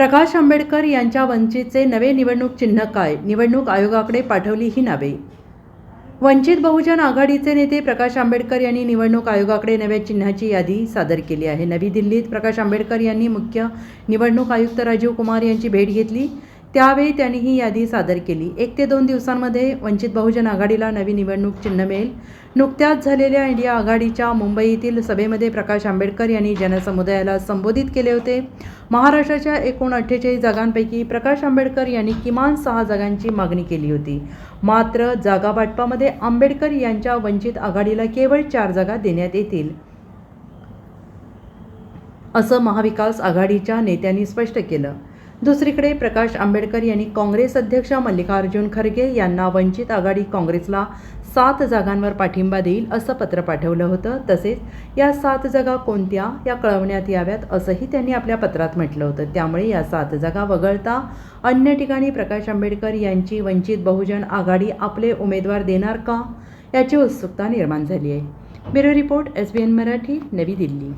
प्रकाश आंबेडकर यांच्या वंचितचे नवे निवडणूक चिन्ह काय? निवडणूक आयोगाकडे पाठवली ही नावे. वंचित बहुजन आघाडीचे नेते प्रकाश आंबेडकर यांनी निवडणूक आयोगाकडे नव्या चिन्हाची यादी सादर केली आहे. नवी दिल्लीत प्रकाश आंबेडकर यांनी मुख्य निवडणूक आयुक्त राजीव कुमार यांची भेट घेतली. त्यावेळी त्यांनी ही यादी सादर केली. एक ते दोन दिवसांमध्ये वंचित बहुजन आघाडीला नवी निवडणूक चिन्ह मिळेल. नुकत्याच झालेल्या इंडिया आघाडीच्या मुंबईतील सभेमध्ये प्रकाश आंबेडकर यांनी जनसमुदायाला संबोधित केले होते. महाराष्ट्राच्या एकूण अठ्ठेचाळीस जागांपैकी प्रकाश आंबेडकर यांनी किमान सहा जागांची मागणी केली होती. मात्र जागा वाटपामध्ये आंबेडकर यांच्या वंचित आघाडीला केवळ चार जागा देण्यात येतील. असं महाविकास आघाडीच्या नेत्यांनी स्पष्ट केलं. दुसरीकडे प्रकाश आंबेडकर यांनी काँग्रेस अध्यक्ष मल्लिकार्जुन खरगे यांना वंचित आघाडी काँग्रेसला सात जागांवर पाठिंबा देईल असं पत्र पाठवलं होतं. तसेच या सात जागा कोणत्या या कळवण्यात याव्यात असंही त्यांनी आपल्या पत्रात म्हटलं होतं. त्यामुळे या सात जागा वगळता अन्य ठिकाणी प्रकाश आंबेडकर यांची वंचित बहुजन आघाडी आपले उमेदवार देणार का? याची उत्सुकता निर्माण झाली आहे. Bureau report S B N Marathi नवी दिल्ली.